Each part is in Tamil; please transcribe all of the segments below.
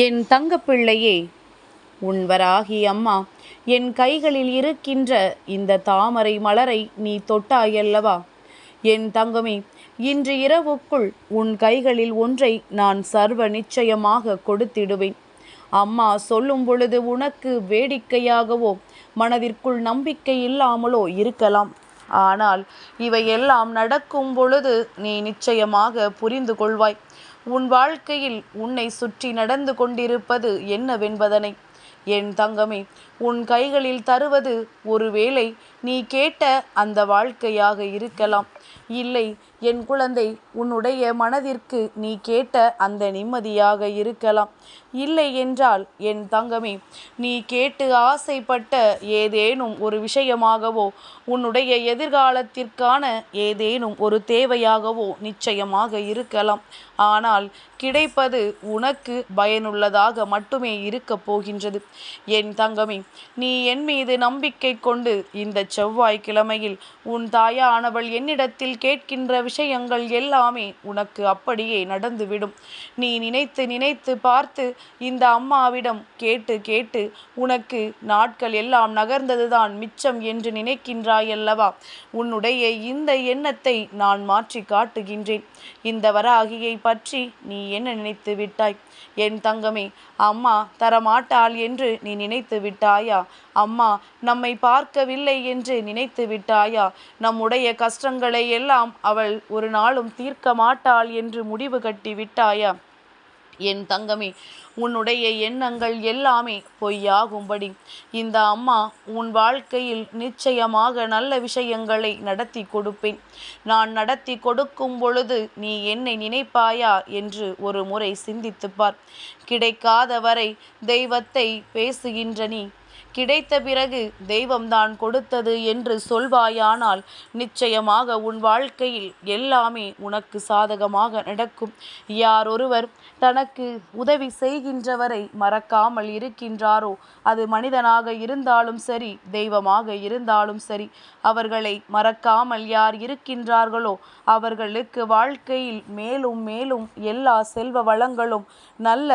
என் தங்கப்பிள்ளையே உன்வராகி அம்மா என் கைகளில் இருக்கின்ற இந்த தாமரை மலரை நீ தொட்டாயல்லவா? என் தங்கமே இன்று இரவுக்குள் உன் கைகளில் ஒன்றை நான் சர்வ நிச்சயமாக கொடுத்திடுவேன். அம்மா சொல்லும் பொழுது உனக்கு வேடிக்கையாகவோ மனதிற்குள் நம்பிக்கை இல்லாமலோ இருக்கலாம். ஆனால் இவையெல்லாம் நடக்கும் பொழுது நீ நிச்சயமாக புரிந்து கொள்வாய். உன் வாழ்க்கையில் உன்னை சுற்றி நடந்து கொண்டிருப்பது என்னவென்பதனை. என் தங்கமே உன் கைகளில் தருவது ஒருவேளை நீ கேட்ட அந்த வாழ்க்கையாக இருக்கலாம். இல்லை என் குழந்தை உன்னுடைய மனதிற்கு நீ கேட்ட அந்த நிம்மதியாக இருக்கலாம். இல்லை என்றால் என் தங்கமே நீ கேட்டு ஆசைப்பட்ட ஏதேனும் ஒரு விஷயமாகவோ உன்னுடைய எதிர்காலத்திற்கான ஏதேனும் ஒரு தேவையாகவோ நிச்சயமாக இருக்கலாம். ஆனால் கிடைப்பது உனக்கு பயனுள்ளதாக மட்டுமே இருக்கப் போகின்றது. என் தங்கமே நீ என் மீது நம்பிக்கை கொண்டு இந்த செவ்வாய்க்கிழமையில் உன் தாயானவள் என்னிடத்தில் கேட்கின்ற விஷயங்கள் எல்லாமே உனக்கு அப்படியே நடந்துவிடும். நீ நினைத்து நினைத்து பார்த்து இந்த அம்மாவிடம் கேட்டு கேட்டு உனக்கு நாட்கள் எல்லாம் நகர்ந்ததுதான் மிச்சம் என்று நினைக்கின்றாயல்லவா? உன்னுடைய இந்த எண்ணத்தை நான் மாற்றி காட்டுகின்றேன். இந்த வராகியை பற்றி நீ என்ன நினைத்து விட்டாய்? என் தங்கமே அம்மா தரமாட்டாள் என்று நீ நினைத்து விட்டாய். அம்மா நம்மை பார்க்கவில்லை என்று நினைத்து விட்டாயா. நம்முடைய கஷ்டங்களை எல்லாம் அவள் ஒரு நாளும் தீர்க்க மாட்டாள் என்று முடிவு கட்டி விட்டாயா. என் தங்கமே உன்னுடைய எண்ணங்கள் எல்லாமே பொய்யாகும்படி. இந்த அம்மா உன் வாழ்க்கையில் நிச்சயமாக நல்ல விஷயங்களை நடத்தி கொடுப்பேன். நான் நடத்தி கொடுக்கும் பொழுது நீ என்னை நினைப்பாயா என்று ஒரு முறை சிந்தித்துப்பார் கிடைக்காத வரை தெய்வத்தை பேசுகின்ற நீ கிடைத்த பிறகு தெய்வம்தான் கொடுத்தது என்று சொல்வாயானால் நிச்சயமாக உன் வாழ்க்கையில் எல்லாமே உனக்கு சாதகமாக நடக்கும். யார் ஒருவர் தனக்கு உதவி செய்கின்றவரை மறக்காமல் இருக்கின்றாரோ அது மனிதனாக இருந்தாலும் சரி தெய்வமாக இருந்தாலும் சரி அவர்களை மறக்காமல் யார் இருக்கின்றார்களோ அவர்களுக்கு வாழ்க்கையில் மேலும் மேலும் எல்லா செல்வ வளங்களும் நல்ல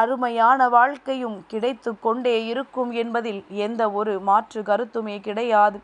அருமையான வாழ்க்கையும் கிடைத்து கொண்டே இருக்கும் என்பதில் எந்த ஒரு மாற்று கருத்துமே கிடையாது.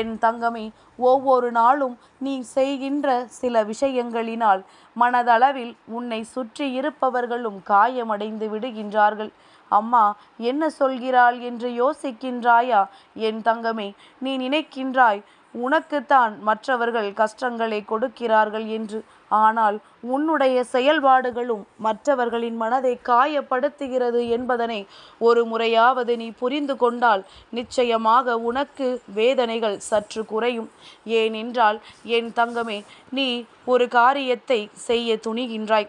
என் தங்கமே ஒவ்வொரு நாளும் நீ செய்கின்ற சில விஷயங்களினால் மனதளவில் உன்னை சுற்றி இருப்பவர்களும் காயமடைந்து விடுகின்றார்கள். அம்மா என்ன சொல்கிறாள் என்று யோசிக்கின்றாயா? என் தங்கமே நீ நினைக்கின்றாய் உனக்குத்தான் மற்றவர்கள் கஷ்டங்களை கொடுக்கிறார்கள் என்று. ஆனால் உன்னுடைய செயல்பாடுகளும் மற்றவர்களின் மனதை காயப்படுத்துகிறது என்பதனை ஒரு முறையாவது நீ புரிந்து கொண்டால் நிச்சயமாக உனக்கு வேதனைகள் சற்று குறையும். ஏனென்றால் என் தங்கமே நீ ஒரு காரியத்தை செய்ய துணிகின்றாய்.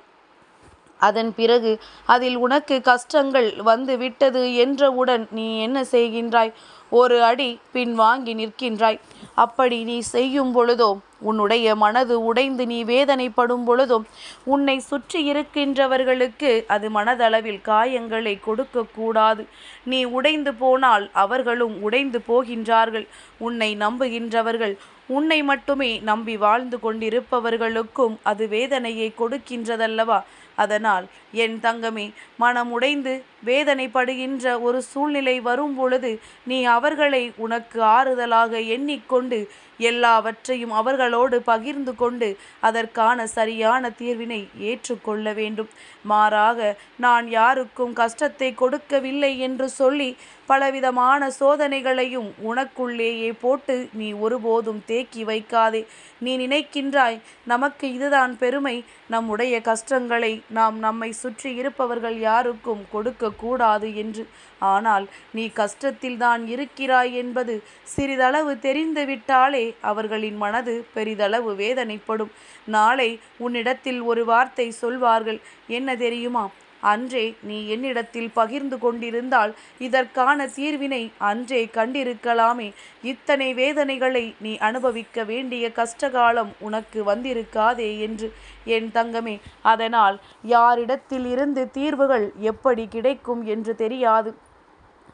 அதன் பிறகு அதில் உனக்கு கஷ்டங்கள் வந்து விட்டது என்றவுடன் நீ என்ன செய்கின்றாய்? ஒரு அடி பின் வாங்கி நிற்கின்றாய். அப்படி நீ செய்யும் பொழுதோ உன்னுடைய மனது உடைந்து நீ வேதனைப்படும் பொழுதும் உன்னை சுற்றி இருக்கின்றவர்களுக்கு அது மனதளவில் காயங்களை கொடுக்கக்கூடாது நீ உடைந்து போனால் அவர்களும் உடைந்து போகின்றார்கள். உன்னை நம்புகின்றவர்கள் உன்னை மட்டுமே நம்பி வாழ்ந்து கொண்டிருப்பவர்களுக்கும் அது வேதனையை கொடுக்கின்றதல்லவா? அதனால் என் தங்கமே மனமுடைந்து வேதனைப்படுகின்ற ஒரு சூழ்நிலை வரும் பொழுது நீ அவர்களை உனக்கு ஆறுதலாக எண்ணிக்கொண்டு எல்லாவற்றையும் அவர்களோடு பகிர்ந்து கொண்டு அதற்கான சரியான தீர்வினை ஏற்றுக்கொள்ள வேண்டும். மாறாக நான் யாருக்கும் கஷ்டத்தை கொடுக்கவில்லை என்று சொல்லி பலவிதமான சோதனைகளையும் உனக்குள்ளேயே போட்டு நீ ஒருபோதும் தேக்கி வைக்காதே. நீ நினைக்கின்றாய் நமக்கு இதுதான் பெருமை. நம்முடைய கஷ்டங்களை நாம் நம்மை சுற்றி இருப்பவர்கள் யாருக்கும் கொடுக்கக்கூடாது என்று. ஆனால் நீ கஷ்டத்தில்தான் இருக்கிறாய் என்பது சிறிதளவு தெரிந்துவிட்டாலே அவர்களின் மனது பெரிதளவு வேதனைப்படும். நாளை உன்னிடத்தில் ஒரு வார்த்தை சொல்வார்கள். என்ன தெரியுமா? அன்றே நீ என்னிடத்தில் பகிர்ந்து கொண்டிருந்தால் இதற்கான தீர்வினை அன்றே கண்டிருக்கலாமே. இத்தனை வேதனைகளை நீ அனுபவிக்க வேண்டிய கஷ்டகாலம் உனக்கு வந்திருக்காதே என்று. என் தங்கமே அதனால் யாரிடத்தில் இருந்து தீர்வுகள் எப்படி கிடைக்கும் என்று தெரியாது.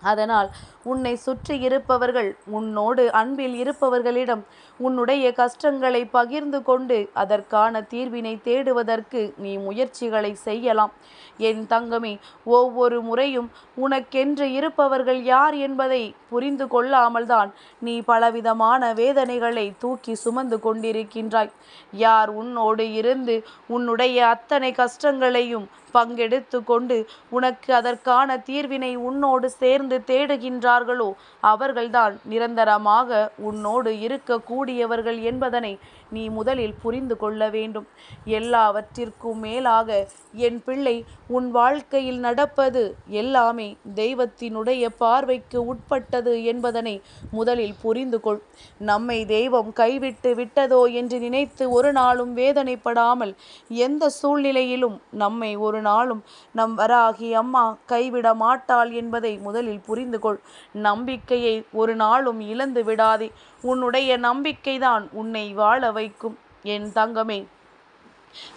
அதனால் உன்னை சுற்றி இருப்பவர்கள் உன்னோடு அன்பில் இருப்பவர்களிடம் உன்னுடைய கஷ்டங்களை பகிர்ந்து கொண்டு அதற்கான தீர்வினை தேடுவதற்கு நீ முயற்சிகளை செய்யலாம். என் தங்கமே ஒவ்வொரு முறையும் உனக்கென்று இருப்பவர்கள் யார் என்பதை புரிந்து கொள்ளாமல்தான் நீ பலவிதமான வேதனைகளை தூக்கி சுமந்து கொண்டிருக்கின்றாய். யார் உன்னோடு இருந்து உன்னுடைய அத்தனை கஷ்டங்களையும் பங்கெடுத்து கொண்டு உனக்கு அதற்கான தீர்வினை உன்னோடு சேர்ந்து தேடுகின்றார்களோ அவர்கள்தான் நிரந்தரமாக உன்னோடு இருக்கக்கூடியவர்கள் என்பதனை நீ முதலில் புரிந்து கொள்ள வேண்டும். எல்லாவற்றிற்கும் மேலாக என் பிள்ளை உன் வாழ்க்கையில் நடப்பது எல்லாமே தெய்வத்தினுடைய பார்வைக்கு உட்பட்டது என்பதனை முதலில் புரிந்து கொள். நம்மை தெய்வம் கைவிட்டு விட்டதோ என்று நினைத்து ஒரு நாளும் வேதனைப்படாமல் எந்த சூழ்நிலையிலும் நம்மை ஒரு நாளும் நம் வராகி அம்மா கைவிட மாட்டாள் என்பதை முதலில் புரிந்து கொள். நம்பிக்கையை ஒரு நாளும் இழந்து விடாதே. உன்னுடைய நம்பிக்கைதான் உன்னை வாழ வைக்கும். என் தங்கமே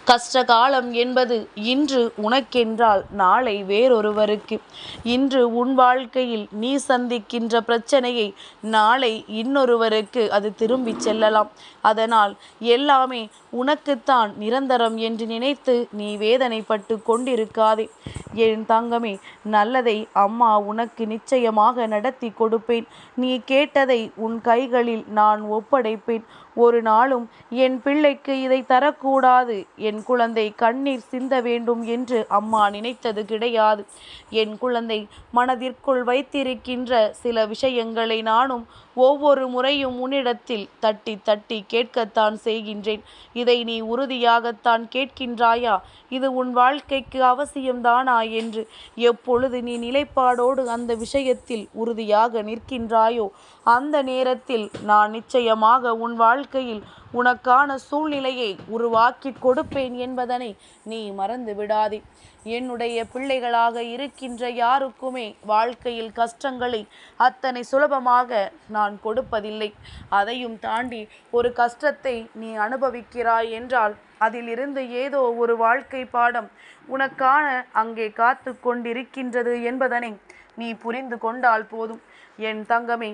கஷ்டகாலம் என்பது இன்று உனக்கென்றால் நாளை வேறொருவருக்கு. இன்று உன் வாழ்க்கையில் நீ சந்திக்கின்ற பிரச்சனையை நாளை இன்னொருவருக்கு அது திரும்பிச் செல்லலாம். அதனால் எல்லாமே உனக்குத்தான் நிரந்தரம் என்று நினைத்து நீ வேதனைப்பட்டு கொண்டிருக்காதே. என் தங்கமே நல்லதை அம்மா உனக்கு நிச்சயமாக நடத்தி கொடுப்பேன். நீ கேட்டதை உன் கைகளில் நான் ஒப்படைப்பேன். ஒரு நாளும் என் பிள்ளைக்கு இதை தரக்கூடாது என் குழந்தை கண்ணீர் சிந்த வேண்டும் என்று அம்மா நினைத்தது கிடையாது. என் குழந்தை மனதிற்குள் வைத்திருக்கின்ற சில விஷயங்களை நானும் ஒவ்வொரு முறையும் உன்னிடத்தில் தட்டி தட்டி கேட்கத்தான் செய்கின்றேன். இதை நீ உறுதியாகத்தான் கேட்கின்றாயா? இது உன் வாழ்க்கைக்கு அவசியம்தானா என்று எப்பொழுது நீ நிலைப்பாடோடு அந்த விஷயத்தில் உறுதியாக நிற்கின்றாயோ அந்த நேரத்தில் நான் நிச்சயமாக உன் வாழ்க்கையில் உனக்கான சூழ்நிலையை உருவாக்கி கொடுப்பேன் என்பதனை நீ மறந்து விடாதே என்னுடைய பிள்ளைகளாக இருக்கின்ற யாருக்குமே வாழ்க்கையில் கஷ்டங்களை அத்தனை சுலபமாக நான் கொடுப்பதில்லை. அதையும் தாண்டி ஒரு கஷ்டத்தை நீ அனுபவிக்கிறாய் என்றால் அதிலிருந்து ஏதோ ஒரு வாழ்க்கை பாடம் உனக்கான அங்கே காத்து கொண்டிருக்கின்றது என்பதனை நீ புரிந்து கொண்டால் போதும். என் தங்கமே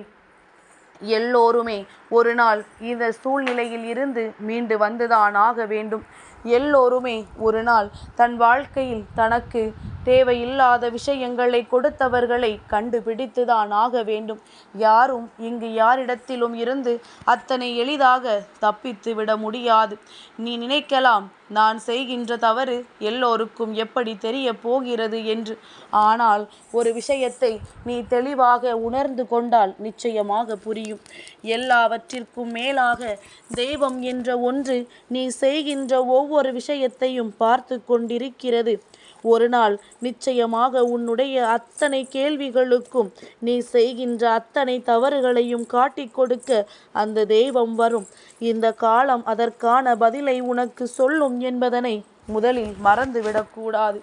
எல்லோருமே ஒரு நாள் இந்த சூழ்நிலையில் இருந்து மீண்டு வந்துதான் ஆக வேண்டும். எல்லோருமே ஒரு நாள் தன் வாழ்க்கையில் தனக்கு தேவையில்லாத விஷயங்களை கொடுத்தவர்களை கண்டுபிடித்துதான் ஆக வேண்டும். யாரும் இங்கு யாரிடத்திலும் இருந்து அத்தனை எளிதாக தப்பித்து விட முடியாது. நீ நினைக்கலாம் நான் செய்கின்ற தவறு எல்லோருக்கும் எப்படி தெரிய போகிறது என்று. ஆனால் ஒரு விஷயத்தை நீ தெளிவாக உணர்ந்து கொண்டால் நிச்சயமாக புரியும். எல்லாவற்றிற்கும் மேலாக தெய்வம் என்ற ஒன்று நீ செய்கின்ற ஒவ்வொரு விஷயத்தையும் பார்த்து கொண்டிருக்கிறது. ஒரு நாள் நிச்சயமாக உன்னுடைய அத்தனை கேள்விகளுக்கும் நீ செய்கின்ற அத்தனை தவறுகளையும் காட்டிக் கொடுக்க அந்த தெய்வம் வரும். இந்த காலம் அதற்கான பதிலை உனக்கு சொல்லும் என்பதனை முதலில் மறந்துவிடக்கூடாது.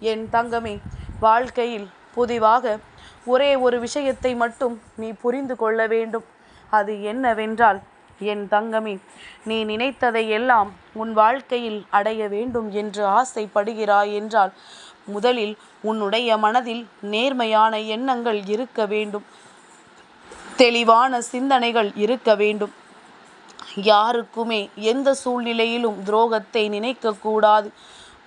என் தங்கமே வாழ்க்கையில் புதிவாக ஒரே ஒரு விஷயத்தை மட்டும் நீ புரிந்து கொள்ள வேண்டும். அது என்னவென்றால் என் தங்கமே நீ நினைத்ததை எல்லாம் உன் வாழ்க்கையில் அடைய வேண்டும் என்று ஆசைப்படுகிறாய் என்றால் முதலில் உன்னுடைய மனதில் நேர்மையான எண்ணங்கள் இருக்க வேண்டும். தெளிவான சிந்தனைகள் இருக்க வேண்டும். யாருக்குமே எந்த சூழ்நிலையிலும் துரோகத்தை நினைக்கக்கூடாது.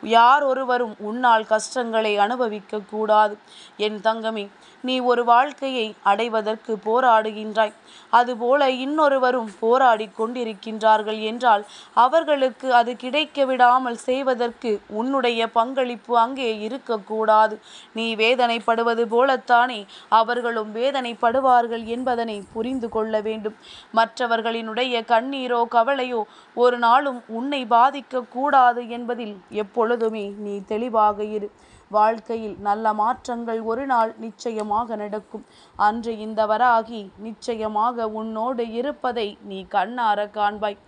யார் ஒருவரும் உன்னால் கஷ்டங்களை அனுபவிக்க கூடாது என் தங்கமே நீ ஒரு வாழ்க்கையை அடைவதற்கு போராடுகின்றாய். அதுபோல இன்னொருவரும் போராடி கொண்டிருக்கின்றார்கள் என்றால் அவர்களுக்கு அது கிடைக்க விடாமல் செய்வதற்கு உன்னுடைய பங்களிப்பு அங்கே இருக்கக்கூடாது. நீ வேதனைப்படுவது போலத்தானே அவர்களும் வேதனைப்படுவார்கள் என்பதனை புரிந்து கொள்ள வேண்டும். மற்றவர்களினுடைய கண்ணீரோ கவலையோ ஒரு நாளும் உன்னை பாதிக்க கூடாது என்பதில் எப்பொழுதுமே நீ தெளிவாக இரு. வாழ்க்கையில் நல்ல மாற்றங்கள் ஒரு நாள் நிச்சயமாக நடக்கும். அன்று இந்த வராகி நிச்சயமாக உன்னோடு இருப்பதை நீ கண்ணார காண்பாய்.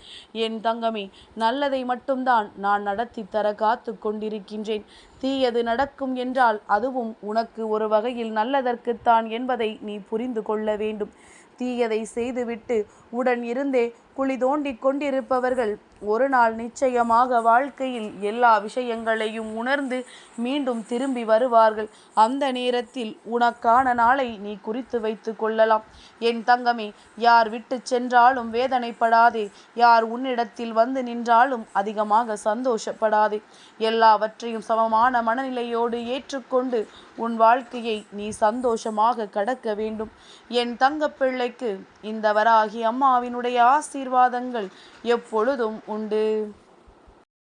என் தங்கமே நல்லதை மட்டும்தான் நான் நடத்தி தர காத்து கொண்டிருக்கின்றேன். தீயது நடக்கும் என்றால் அதுவும் உனக்கு ஒரு வகையில் நல்லதற்குத்தான் என்பதை நீ புரிந்து கொள்ள வேண்டும். தீயதை செய்துவிட்டு உடன் இருந்தே குழி தோண்டிக் கொண்டிருப்பவர்கள் ஒரு நாள் நிச்சயமாக வாழ்க்கையில் எல்லா விஷயங்களையும் உணர்ந்து மீண்டும் திரும்பி வருவார்கள். அந்த நேரத்தில் உனக்கான நாளை நீ குறித்து வைத்து கொள்ளலாம். என் தங்கமே யார் விட்டு சென்றாலும் வேதனைப்படாதே. யார் உன்னிடத்தில் வந்து நின்றாலும் அதிகமாக சந்தோஷப்படாதே. எல்லாவற்றையும் சமமான மனநிலையோடு ஏற்றுக்கொண்டு உன் வாழ்க்கையை நீ சந்தோஷமாக கடக்க வேண்டும். என் தங்க பிள்ளைக்கு இந்த வராகி அம்மாவினுடைய ஆசீர்வாதங்கள் எப்பொழுதும் உண்டு.